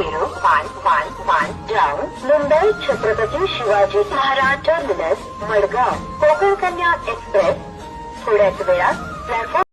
Zero one one one down Mumbai Chhatrapati Shivaji Maharaj terminus Madgaon Konkan Kanya express थोड्याच वेळात platform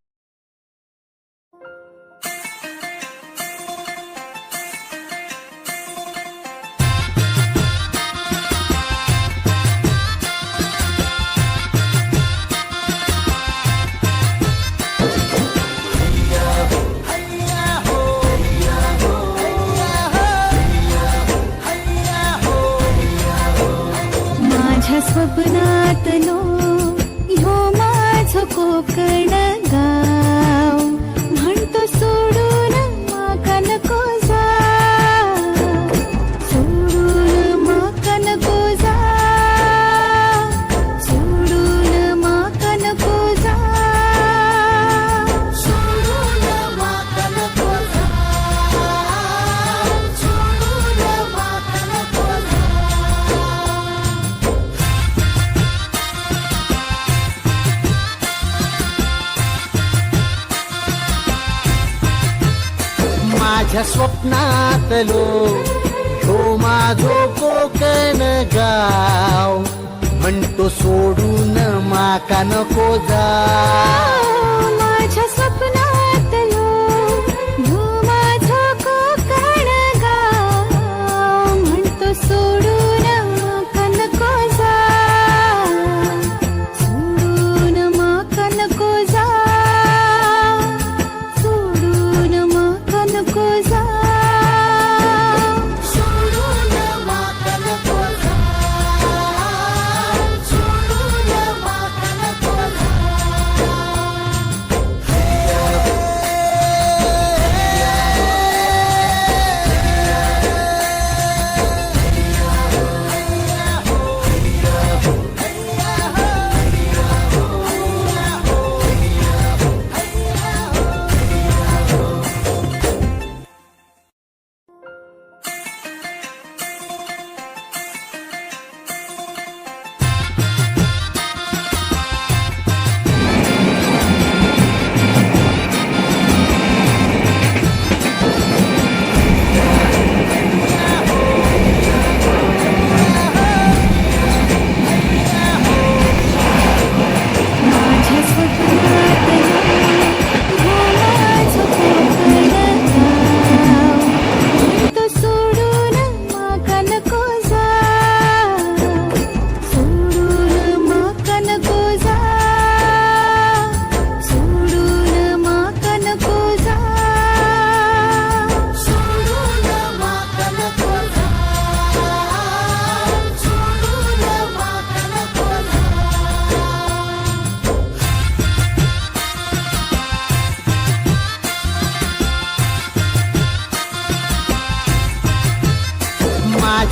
माझ्या स्वप्नातलो तो माझो कोकण गाव. म्हणतो सोडून माका नको जा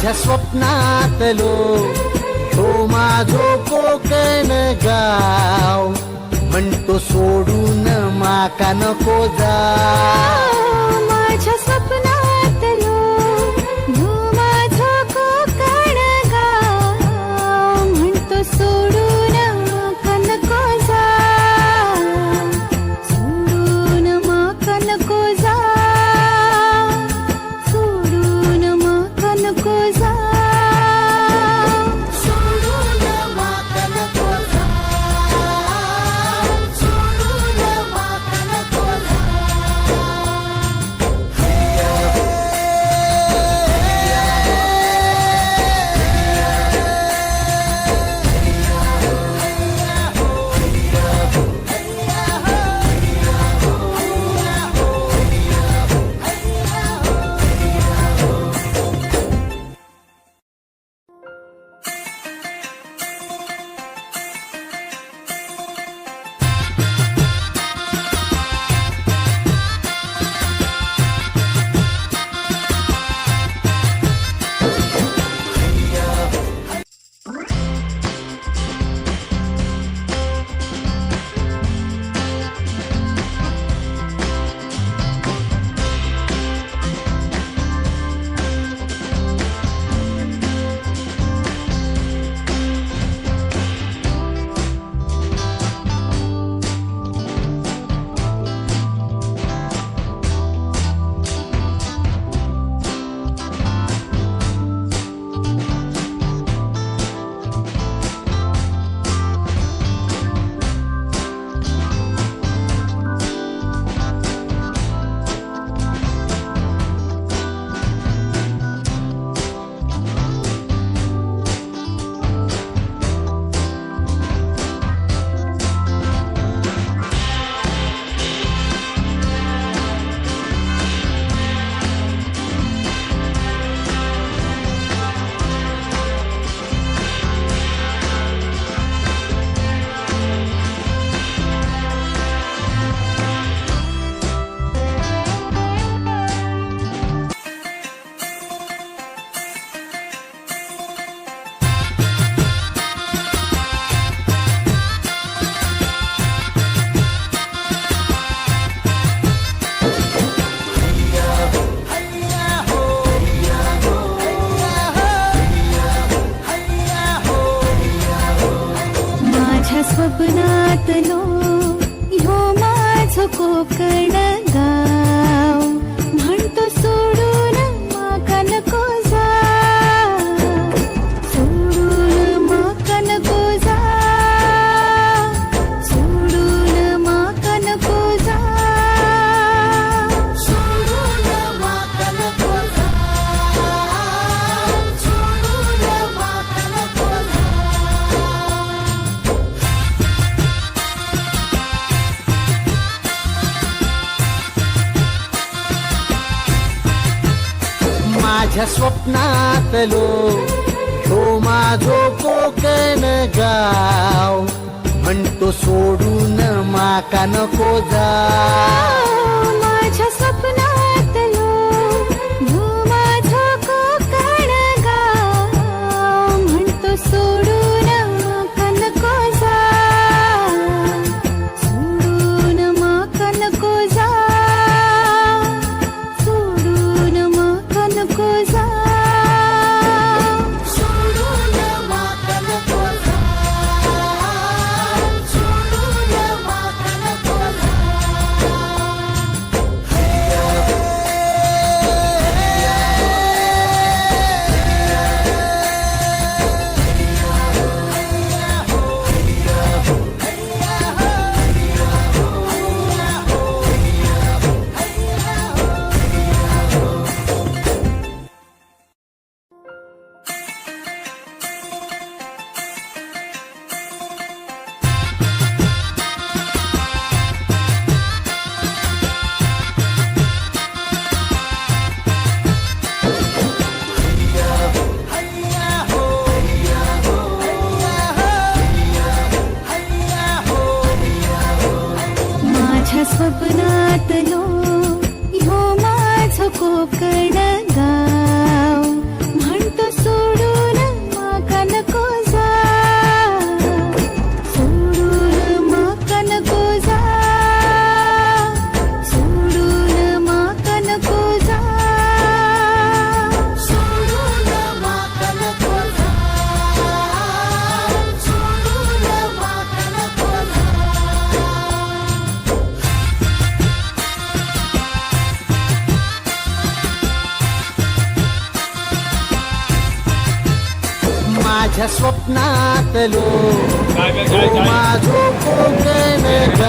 माझ्या स्वप्नातलो तो माझो कोकण गाव. म्हणतो सोडून माका नको जा माझ्या स्वप्नातलो तो माझो कोकण गाव. म्हणतो सोडून माका नको जा स्वप्नातलो ह्यो माझ कोकण. Guys, guys, guys.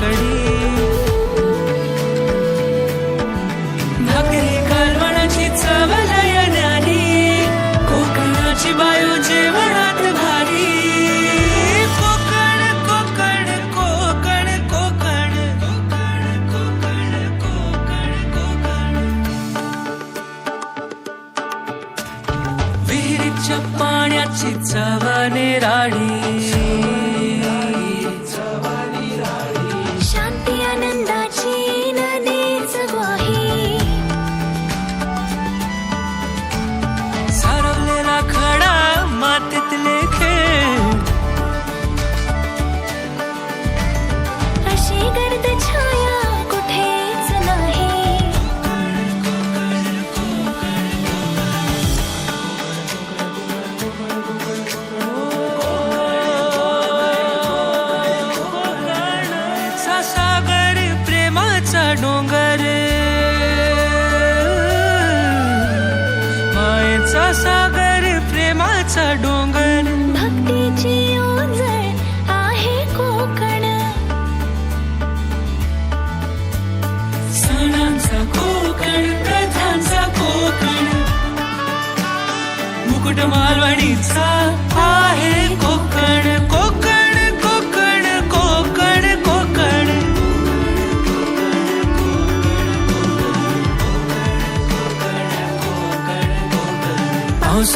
कडे भाकरी कालवणाची चवलय ज्ञानी कोकणाची बायोजे डोंगर. भक्तीची ओंजळ आहे कोकण. सणांचा कोकण प्रथांचा कोकण. मुकुट मालवणीचा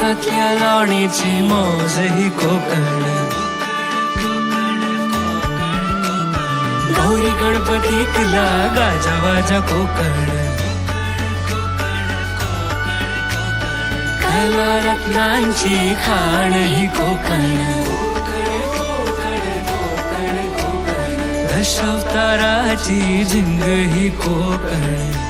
सख्या लावणीची मौज ही कोकण. गौरी गणपतीतला गाजावाजा कोकण. कला रत्नांची खाण ही कोकण. दशावताराची झिंग ही कोकण.